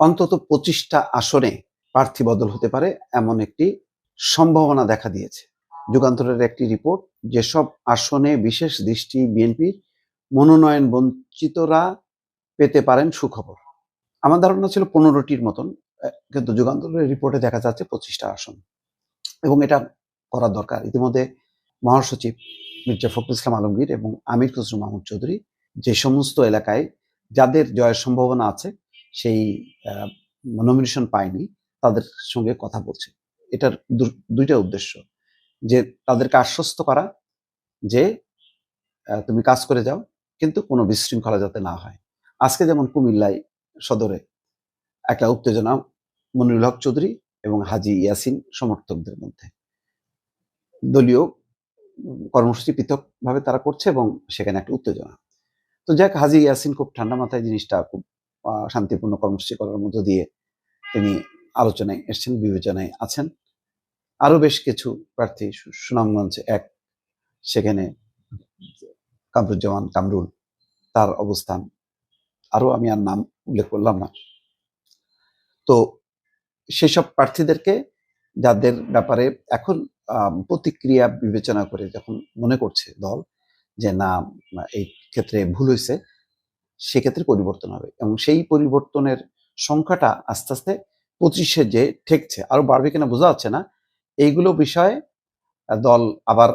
অন্তত পঁচিশটা আসনে প্রার্থী বদল হতে পারে এমন একটি সম্ভাবনা দেখা দিয়েছে। যুগান্তরের একটি রিপোর্ট, যেসব আসনে বিশেষ দৃষ্টি বিএনপির মনোনয়ন বঞ্চিতরা পেতে পারেন সুখবর। আমার ধারণা ছিল পনেরোটির মতন কিন্তু যুগান্তরের রিপোর্টে দেখা যাচ্ছে পঁচিশটা আসন। এবং এটা করা দরকার। ইতিমধ্যে মহাসচিব মির্জা ফখরুল ইসলাম আলমগীর এবং আমির খসরু মাহমুদ চৌধুরী যে সমস্ত এলাকায় যাদের জয়ের সম্ভাবনা আছে সেই নমিনেশন পায়নি, তাদের সঙ্গে কথা বলছে। এটার দুইটা উদ্দেশ্য। যে তাদেরকে আশ্বস্ত করা যে তুমি কাজ করে যাও, কিন্তু কোনো বিশৃঙ্খলা যাতে না হয়। আজকে যেমন কুমিল্লায় সদরে একটা উত্তেজনা মনিরুল হক চৌধুরী এবং হাজি ইয়াসিন সমর্থকদের মধ্যে। দলীয় কর্মসূচি পৃথকভাবে তারা করছে এবং সেখানে একটা উত্তেজনা। তো যাক, হাজি ইয়াসিন খুব ঠান্ডা মাথায় জিনিসটা খুব শান্তিপূর্ণ কর্মসূচি করার মধ্য দিয়ে তিনি আলোচনায় এসেছেন, বিবেচনায় আছেন। আরও বেশ কিছু প্রার্থী সুনামগঞ্জ এক, সেখানে কামরুজ্জামান কামরুল, তার অবস্থান আরও আমি আর নাম উল্লেখ করলাম না। তো সেসব প্রার্থীদেরকে যাদের ব্যাপারে এখন প্রতিক্রিয়া বিবেচনা করে যখন মনে করছে দল যে না, এই ক্ষেত্রে ভুল হয়েছে সেক্ষেত্রে পরিবর্তন হবে এবং সেই পরিবর্তনের সংখ্যাটা আস্তে আস্তে পঁচিশে যে ঠেকছে, আরও বাড়বে কিনা বোঝা যাচ্ছে না। এইগুলো বিষয়ে দল আবার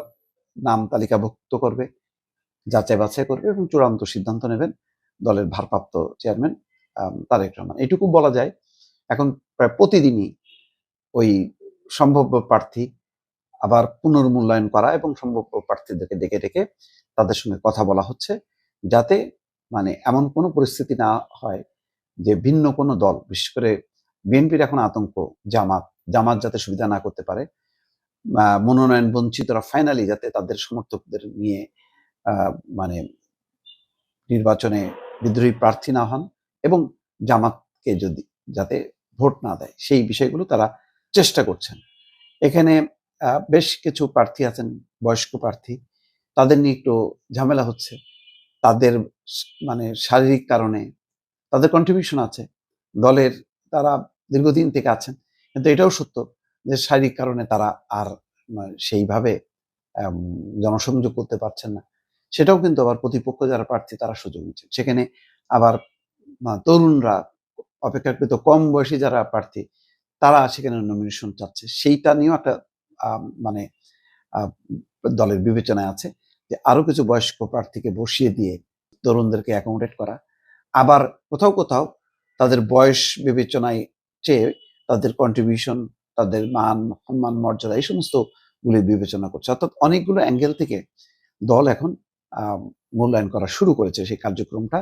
নাম তালিকাভুক্ত করবে, যাচাই বাছাই করবে এবং চূড়ান্ত সিদ্ধান্ত নেবেন দলের ভারপ্রাপ্ত চেয়ারম্যান তারেক রহমান। এটুকু বলা যায়, এখন প্রায় প্রতিদিনই ওই সম্ভাব্য প্রার্থী আবার পুনর্মূল্যায়ন করা এবং সম্ভাব্য প্রার্থীদেরকে ডেকে ডেকে তাদের সঙ্গে কথা বলা হচ্ছে, যাতে মানে এমন কোনো পরিস্থিতি না হয় যে ভিন্ন কোনো দল, বিশেষ করে বিএনপির এখন আতঙ্ক জামাত জামাত যাতে সুবিধা না করতে পারে মনোনয়ন বঞ্চিতরা ফাইনালি যাতে তাদের সমর্থকদের নিয়ে মানে নির্বাচনে বিদ্রোহী প্রার্থী না হন এবং জামাতকে যদি, যাতে ভোট না দেয়, সেই বিষয়গুলো তারা চেষ্টা করছেন। এখানে বেশ কিছু প্রার্থী আছেন, বয়স্ক প্রার্থী। তাদের নিয়ে একটু ঝামেলা হচ্ছে। তাদের মানে শারীরিক কারণে তাদের কন্ট্রিবিউশন আছে। দলের তারা দীর্ঘদিন থেকে আছেন। কিন্তু এটাও সত্য যে শারীরিক কারণে তারা আর সেইভাবে জনসংযোগ করতে পারছেন না। সেটাও কিন্তু আবার প্রতিপক্ষ যারা প্রার্থী তারা সুযোগ নিচ্ছেন। সেখানে আবার তরুণরা অপেক্ষাকৃত কম বয়সী যারা প্রার্থী তারা সেখানে নমিনেশন চাচ্ছে। সেইটা নিয়েও একটা মানে দলের বিবেচনায় আছে। যে আরও কিছু বয়স্ক প্রার্থীকে বসিয়ে দিয়ে তরুণদেরকে অ্যাকোমোডেট করা। আবার কোথাও কোথাও তাদের বয়স বিবেচনায় চেয়ে তাদের কন্ট্রিবিউশন তাদের মান, সম্মান, মর্যাদা এই সমস্ত গুলি বিবেচনা করছে। অর্থাৎ অনেকগুলো অ্যাঙ্গেল থেকে দল এখন মূল্যায়ন করা শুরু করেছে। সেই কার্যক্রমটা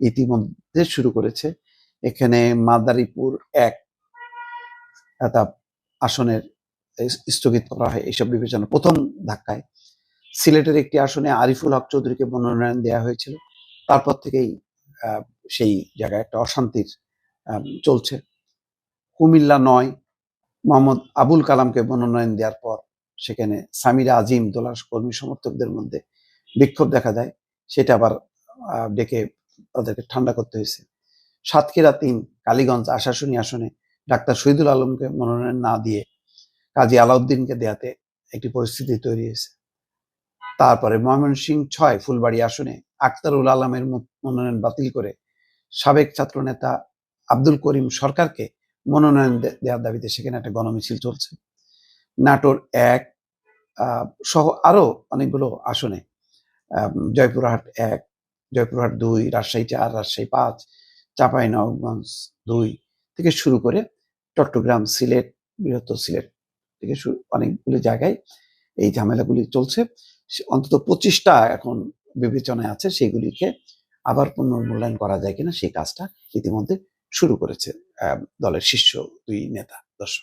ইতিমধ্যে শুরু করেছে। এখানে মাদারীপুর এক আসনের স্থগিত করা হয় এইসব বিবেচনা। প্রথম ধাক্কায় সিলেটের একটি আসনে আরিফুল হক চৌধুরীকে মনোনয়ন দেওয়া হয়েছিল। তারপর থেকেই সেই জায়গায় একটা অশান্তির চলছে। কুমিল্লা নয়, মোহাম্মদ আবুল কালামকে মনোনয়ন দেওয়ার পর সেখানে সামিরা আজিম দোলার কর্মী সমর্থকদের মধ্যে বিক্ষোভ দেখা যায় সেটা আবার ডেকে তাদেরকে ঠান্ডা করতে হয়েছে। সাতক্ষীরা তিন, কালীগঞ্জ আশাশুনি আসনে ডাক্তার শহীদুল আলমকে মনোনয়ন না দিয়ে কাজী আলাউদ্দিনকে দেয়াতে একটি পরিস্থিতি তৈরি হয়েছে। তারপরে ময়মনসিংহ ছয় ফুলবাড়ি আসনে আক্তারুল আলমের মনোনয়ন বাতিল করে সাবেক ছাত্রনেতা আব্দুল করিম সরকারকে মনোনয়ন দেওয়ার দাবিতে সেখানে একটা গণমিছিল চলছে। নাটোর এক সহ আরও অনেকগুলো আসনে জয়পুরহাট এক, জয়পুরহাট দুই, রাজশাহী চার, রাজশাহী পাঁচ চাঁপাই নবগঞ্জ দুই থেকে শুরু করে চট্টগ্রাম সিলেট, বৃহত্তর সিলেট থেকে শুরু অনেকগুলো জায়গায় এই ঝামেলাগুলি চলছে। অন্তত পঁচিশটা এখন বিবেচনায় আছে, সেগুলিকে আবার পুনর্মূল্যায়ন করা যায় কিনা, সেই কাজটা ইতিমধ্যে শুরু করেছে দলের শীর্ষ দুই নেতা, দর্শক।